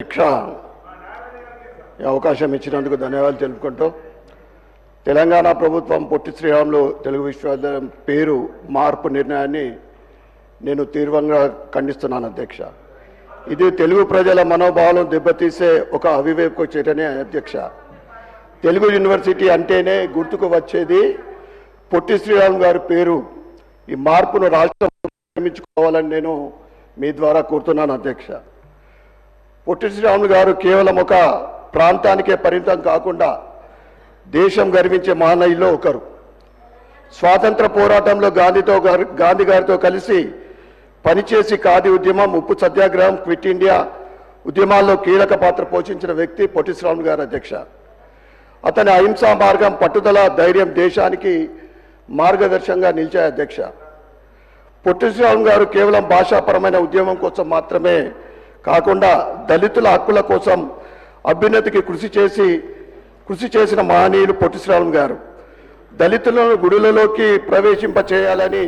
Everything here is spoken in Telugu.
శిక్ష ఈ అవకాశం ఇచ్చినందుకు ధన్యవాదాలు తెలుపుకుంటూ తెలంగాణ ప్రభుత్వం పొట్టి శ్రీరాములు తెలుగు విశ్వవిద్యాలయం పేరు మార్పు నిర్ణయాన్ని నేను తీవ్రంగా ఖండిస్తున్నాను అధ్యక్ష. ఇది తెలుగు ప్రజల మనోభావాలను దెబ్బతీసే ఒక అవివేక చర్యనే అధ్యక్ష. తెలుగు యూనివర్సిటీ అంటేనే గుర్తుకు వచ్చేది పొట్టి శ్రీరామ్ గారి పేరు. ఈ మార్పును రాష్ట్రం నిర్మించుకోవాలని నేను మీ ద్వారా కోరుతున్నాను అధ్యక్ష. పొట్టి శ్రీరాములు గారు కేవలం ఒక ప్రాంతానికే పరిమితం కాకుండా దేశం గర్వించే మహనీయుల్లో ఒకరు. స్వాతంత్ర పోరాటంలో గాంధీతో గారు గాంధీ గారితో కలిసి పనిచేసి ఖాదీ ఉద్యమం ఉప్పు సత్యాగ్రహం క్విట్ ఇండియా ఉద్యమాల్లో కీలక పాత్ర పోషించిన వ్యక్తి పొట్టి శ్రీరాములు గారు అధ్యక్ష. అతని అహింసా మార్గం పట్టుదల ధైర్యం దేశానికి మార్గదర్శకంగా నిలిచాయి అధ్యక్ష. పొట్టి శ్రీరాములు గారు కేవలం భాషాపరమైన ఉద్యమం కోసం మాత్రమే కాకుండా దళితుల హక్కుల కోసం అభ్యున్నతికి కృషి చేసి కృషి చేసిన మహనీయులు పొట్టి గారు. దళితులను గుడులలోకి ప్రవేశింప చేయాలని